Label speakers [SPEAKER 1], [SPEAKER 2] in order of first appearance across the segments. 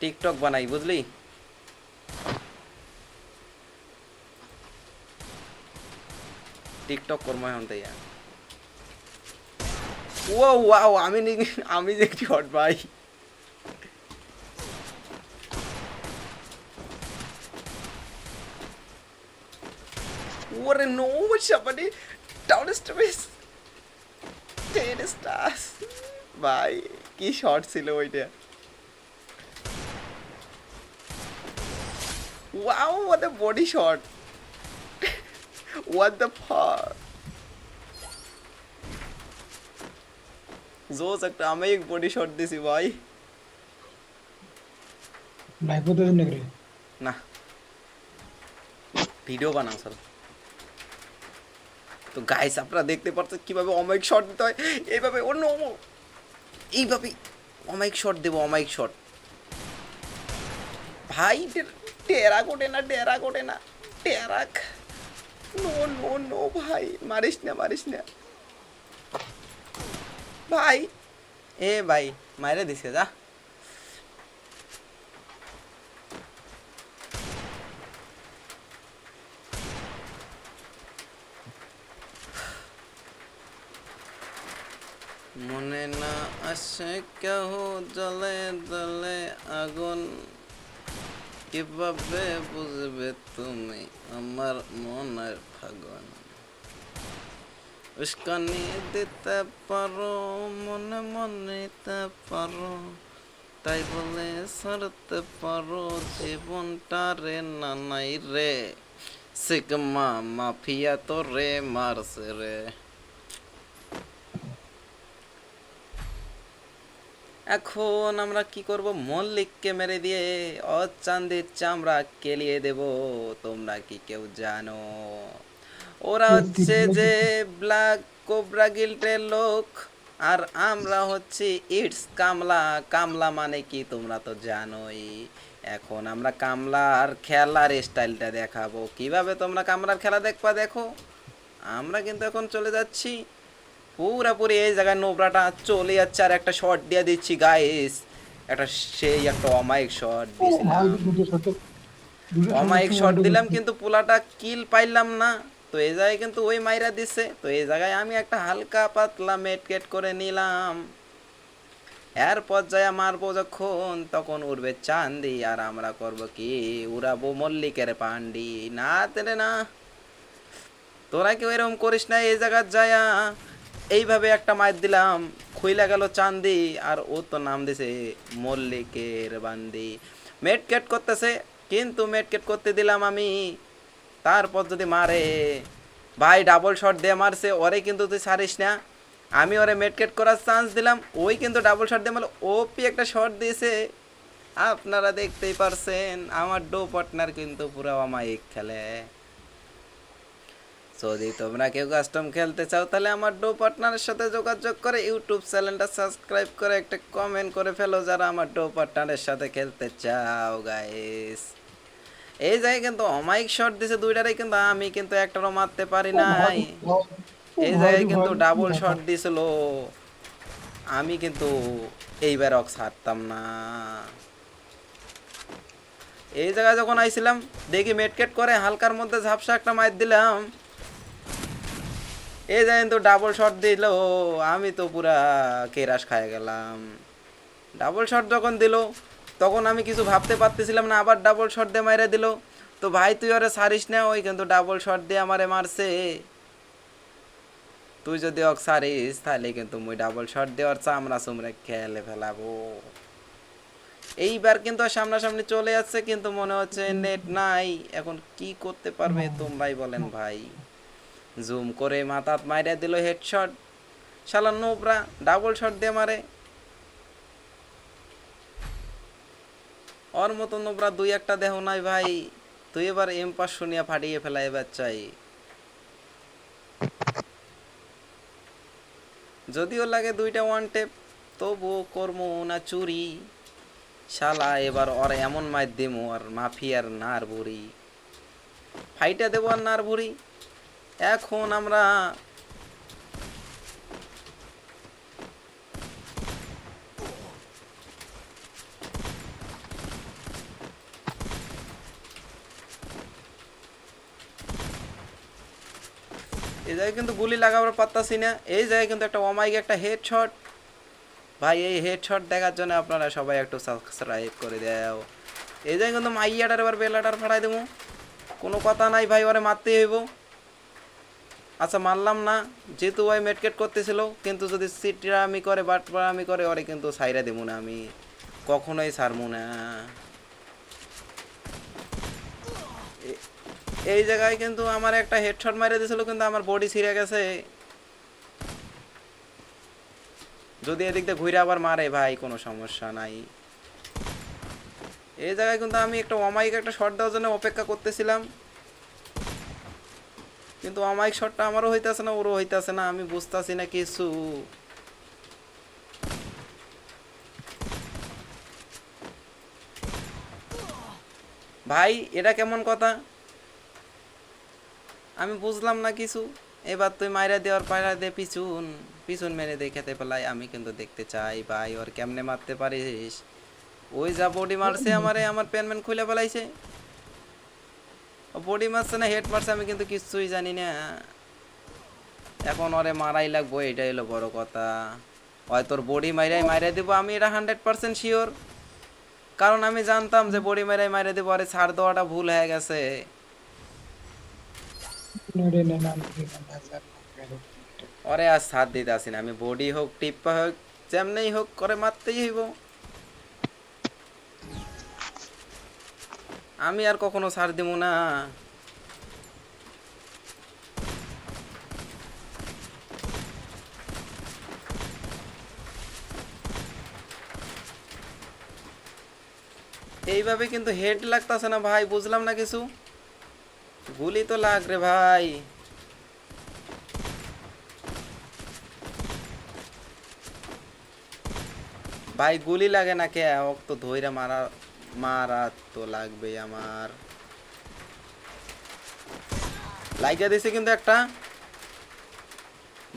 [SPEAKER 1] TikTok বানাই, বুঝলি? TikTok করব এখন ও ওয়াও আমি আমি যে শট ভাই। ওরে no somebody down stairs ten stars ভাই, কি শট ছিল ওইটা? Wow, what a body shot! what the fuck? জোস একটা আমি এক বডি শট দিছি ভাই
[SPEAKER 2] লাইভ হতে দিন নাকি
[SPEAKER 1] না ভিডিও বানাও স্যার তো গাইস আপনারা দেখতে পাচ্ছেন কীভাবে অমাইক শট দিতে হয় এইভাবে অন্য এইভাবে অমাইক শট দেবো অমাইক শট ভাই টেরা কোটে না টেরা কোটে না টেরাক নো নো নো ভাই। মারিস না মারিস না। ভাই। এ ভাই, মাইরে দিছে, যা। মনে না আসে কেহ জলে জলে আগুন। কীভাবে বুঝবে তুমি আমার মনের ফাগুন? উস্কানি দিতে পারো, মনে মনে নিতে পারো, তাই বলে সারতে পারো জীবনটা রে নানাই রে। সিগমা মাফিয়া তো রে মারছে রে। এখন আমরা কি করব? মল্লিককে মেরে দিয়ে অচান্দির চামড়া কেলিয়ে দেব। তোমরা কি কেউ জানো? ওরা হচ্ছে যে ব্ল্যাক কোবরা গিল্টের লোক। আর আমরা হচ্ছে ইটস কামলা। কামলা মানে কি তোমরা তো জানোই। এখন আমরা কামলার খেলার স্টাইলটা দেখাবো। কীভাবে তোমরা কামলার খেলা দেখবা দেখো? আমরা কিন্তু এখন চলে যাচ্ছি। পুরাপুরি এই জায়গায় নোবরাটা চলে যাচ্ছে আর একটা শট দিয়ে দিচ্ছি গাইস একটা সেই একটা অমায়িক শট
[SPEAKER 2] দুটো শট
[SPEAKER 1] অমায়িক শট দিলাম কিন্তু পোলাটা কিল পাইলাম না। তো এই জায়গায় কিন্তু ওই মাইরা দিছে। তো এই জায়গায় আমি একটা হালকা পাতলা মেটকেট করে নিলাম। এরপর যায় মারবো যখন তখন উঠবে চান্দি আর আমরা করব কি? উড়াবো মল্লিকের পান্ডি। না তেরে না। তোরা কেউ এরকম করিস না এই জায়গার যায়া। এইভাবে একটা মাইর দিলাম, খুইলা গেল চান্দি, আর ও তো নাম দিছে মল্লিকের বান্দি। মেটকেট করতেছে, কিন্তু মেটকেট করতে দিলাম আমি। তারপর যদি মারে, ভাই ডাবল শট দিয়ে মারছে, ওরে কিন্তু তুই ছাড়িস না। আমি ওরে মেটকেট করার চান্স দিলাম, ওই কিন্তু ডাবল শট দিয়ে মারলো ওপি একটা শট দিয়েছে। আপনারা দেখতেই পারছেন, আমার ডো পার্টনার কিন্তু পুরো অমায়িক খেলে। যদি তোমরা কেউ কাস্টম খেলতে চাও তাহলে আমার ডো পার্টনারের সাথে যোগাযোগ করে ইউটিউব চ্যানেলটা সাবস্ক্রাইব করে একটা কমেন্ট করে ফেলো যারা আমার ডো পার্টনারের সাথে খেলতে চাও গাইস এই জায়গায় কিন্তু অমাইক শট দিছে দুইটারে কিন্তু আমি কিন্তু একটারও মারতে পারি নাই। এই জায়গায় কিন্তু ডাবল শট দিছিল। আমি কিন্তু এইবার অক্স হারতাম না। এই জায়গায় যখন আইছিলাম দেখি মেটকেট করে হালকার মধ্যে ঝাপসা একটা মার দিলাম। এই যায় তো ডাবল শট দিল, আমি তো পুরা কেরাস খায় গেলাম। ডাবল শট যখন দিল, তখন আমি কিছু ভাবতে পারতেছিলাম না, আবার ডাবল শট দিয়ে মাইরে দিল। তো ভাই, তুই ওরে সারিস না, ওই কিন্তু ডাবল শট দিয়ে আমারে মারছে। তুই যদি অক সারিস, তাহলে কিন্তু মুই ডাবল শট দিয়ে দেওয়ার চামড়া চুমড়ে খেলে ফেলাবো। এইবার কিন্তু আর সামনাসামনি চলে যাচ্ছে, কিন্তু মনে হচ্ছে নেট নাই। এখন কি করতে পারবে তোমরাই বলেন ভাই। জুম করে মাথাত মাইরা দিল হেডশট শালা নোবরা ডাবল শট দিয়ে মারে। ওর মতো নোবরা দুই একটা দেহ নাই ভাই। তুই এবার এম পাস শুনিয়া ফাটিয়ে ফেলা এবার চাই যদিও লাগে দুইটা ওয়ান টেপ তবু কর্ম না চুরি। শালা এবার ওর এমন মাইর দেবো আর মাফিয়ার নার বুড়ি ফাইটা দেবো আর নার বুড়ি এখন আমরা এই জায়গায় কিন্তু গুলি লাগাবার পারতাছি না। এই জায়গায় কিন্তু একটা অমাইক একটা হেড শট ভাই, এই হেড শট দেখার জন্য আপনারা সবাই একটু সাবস্ক্রাইব করে দেও। এই জায়গায় কিন্তু মাইয়াটার এবার বেলাটার ফাড়াই দেবো। কোনো কথা নাই ভাই, ওরে মারতেই হইব। আচ্ছা মারলাম না। যেহেতু ওই মেটকেট করতেছিল, কিন্তু যদি সিটরামি করে বাটপারামি করে, ওরে কিন্তু সাইরা দেবো না আমি। কখনোই ছাড়বো না। এই জায়গায় কিন্তু আমার একটা হেডশট মারে দিয়েছিল কিন্তু আমার বডি ছিঁড়ে গেছে। যদি এদিক দিয়ে ঘুরে আবার মারে, ভাই, কোনো সমস্যা নাই। এই জায়গায় কিন্তু আমি একটা অমাইক একটা শট দেওয়ার জন্য অপেক্ষা করতেছিলাম। কিন্তু অমাইক শটটা আমারও হইতাছে না, ওরও হইতাছে না, আমি বুঝতাছি না কিছু। ভাই, এটা কেমন কথা? আমি বুঝলাম না কিছু। এবার তুই মাইরা দেওয়ার পায়রা দে, পিছুন, পিছন মেরে দেখাতে পেলাই, আমি কিন্তু দেখতে চাই, ভাই, ওর কেমনে মারতে পারিস? ওই যা বডি মারছে আমারে, আমার প্যানম্যান খুলে ফেলাইছে। বডি মারছে না হেড মারছে আমি কিন্তু কিছুই জানি না এখন ওরে মারাই লাগবো এটাই হলো বড় কথা হয় তোর বডি মাইরাই মাইরা দিব আমি এটা হান্ড্রেড পার্সেন্ট শিওর কারণ আমি জানতাম যে বডি মাইরাই মাইরা দিব আরে ছাড় দেওয়াটা ভুল হয়ে গেছে ওরে আর সাথ দিতে আসি না আমি বডি হোক টিপ্পা হোক যেমনেই হোক করে মারতেই হইব আমি আর কখনো ছাড় দিব না। এইভাবে কিন্তু হেড লাগতাছে না ভাই, বুঝলাম না কিছু? গুলি তো লাগ রে ভাই। ভাই গুলি লাগে না কে? ওক তো ধইরা মারা মারা তো লাগবে আমার। লাইগা দিছে কিন্তু একটা।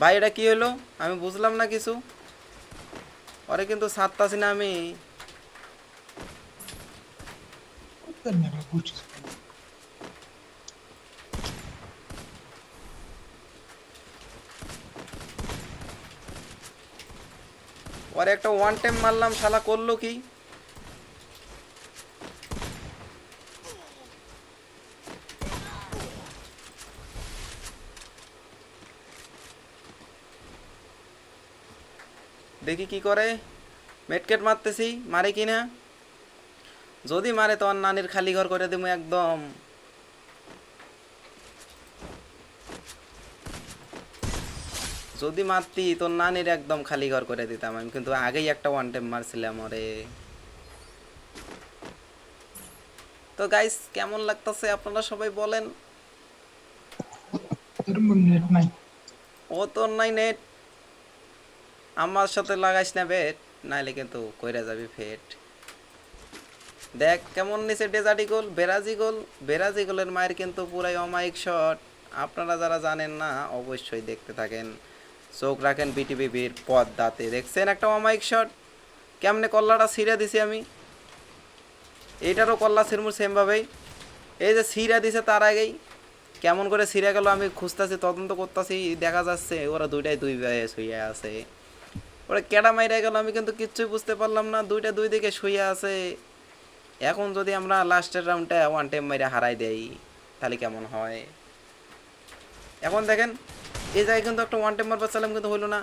[SPEAKER 1] ভাই, এটা কি হলো? আমি বুঝলাম না কিছু। ওরে কিন্তু সাততাছি না আমি। ওরে একটা ওয়ান টাইম মারলাম, শালা করল কি? দেখি কি করে? মেটকেট মারতেছি মারে কি না? যদি মারে তোমার নানির খালি ঘর করে দেবো একদম। যদি মারতি তোর নানির একদম খালি ঘর করে দিতাম আমি কিন্তু আগেই একটা ওয়ান টাইম মারছিলাম ওরে। তো গাইস কেমন লাগতেছে আপনারা সবাই বলেন?
[SPEAKER 2] নেট নাই।
[SPEAKER 1] ও তোর নাই নেট আমার সাথে লাগাইস না বেট নাইলে কিন্তু কইরা যাবি ফেট দেখ, কেমন নিচে ডেজার্টি গোল বেরাজি গোল বেরাজি গোলের মায়ের কিন্তু পুরাই অমায়িক শট। আপনারা যারা জানেন না, অবশ্যই দেখতে থাকেন। চোখ রাখেন বিটিভির পদ্মাতে দেখছেন একটা অমায়িক শট? কেমনে কল্লাটা ছিঁড়ে দিছি আমি? এইটারও কল্লা ছিরমুর সেমভাবেই। এই যে ছিঁড়া দিছে তার আগেই। কেমন করে ছিঁড়ে গেল আমি খুঁজতেছি, তদন্ত করতেছি, দেখা যাচ্ছে ওরা দুইটাই দুই শুয়ে আছে। ওরা কেডা মাইরা গেল, আমি কিন্তু কিচ্ছুই বুঝতে পারলাম না। দুইটা দুই দিকে শুয়ে আছে। এখন যদি আমরা লাস্টের রাউন্ডটা ওয়ান টাইম মাইরা হারাই দেই, তাহলে কেমন হয়? এখন দেখেন, এই জায়গায় কিন্তু একটা ওয়ান টাইম মারবার চালাম কিন্তু হলো না।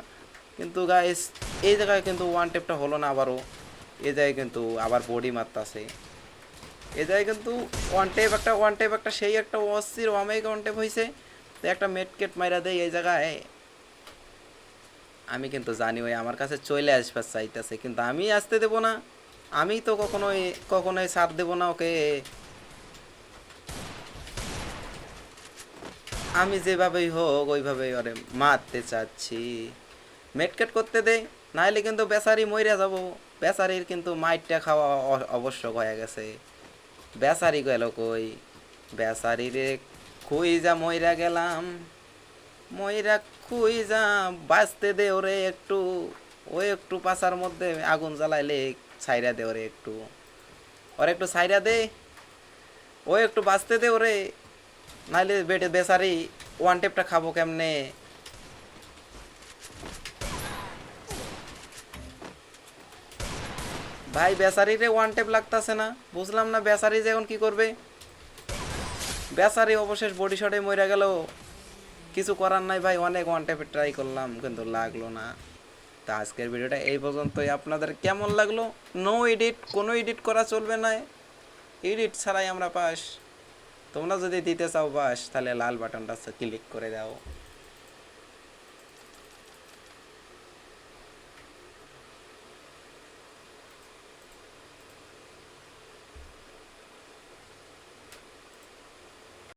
[SPEAKER 1] কিন্তু গাইস এই জায়গায় কিন্তু ওয়ান টেপটা হলো না আবারও। এই জায়গায় কিন্তু আবার বডি মারতাছে। এই জায়গায় কিন্তু ওয়ান টেপ একটা ওয়ান টেপ একটা, সেই একটা অস্থির অমেক ওয়ান টেপ হয়েছে তো একটা মেটকেট মাইরা দেয় এই জায়গায়। আমি কিন্তু জানি ওই আমার কাছে চলে আসবার চাইতেছে, কিন্তু আমি আসতে দেবো না। আমি তো কখনোই কখনোই ছাড় দেবো না ওকে। আমি যেভাবেই হোক ওইভাবেই ওরে মারতে চাচ্ছি। মেটকেট করতে দে, নাইলে কিন্তু বেচারি মইরা যাব। বেচারির কিন্তু মাইটটা খাওয়া অ- আবশ্যক হয়ে গেছে। বেচারি গেল কই? বেচারি রে খুই যা মইরা গেলাম? মইরা খুই যা বাঁচতে দে ওরে একটু। ও একটু পাশার মধ্যে আগুন জ্বালাইলে ছাইরা দে ওরে একটু। ওরে একটু ছাইরা দে। ও একটু বাঁচতে দে ওরে। নাইলে বেটে বেসারি ওয়ান টেপটা খাব কেমনে? ভাই, বেচারিরে ওয়ান টেপ লাগতাছে না। বুঝলাম না বেসারি যে এখন কি করবে। বেসারি অবশেষ বডি শটে মরে গেল। কিছু করার নাই ভাই, অনেক ওয়ান টাইপের ট্রাই করলাম, কিন্তু লাগল না। তা আজকের ভিডিওটা এই পর্যন্তই। আপনাদের কেমন লাগল? নো এডিট কোনো এডিট করা চলবে না। এডিট ছাড়াই আমরা পাস তোমরা যদি দিতে চাও বাস তাহলে লাল বাটনটা ক্লিক করে দাও।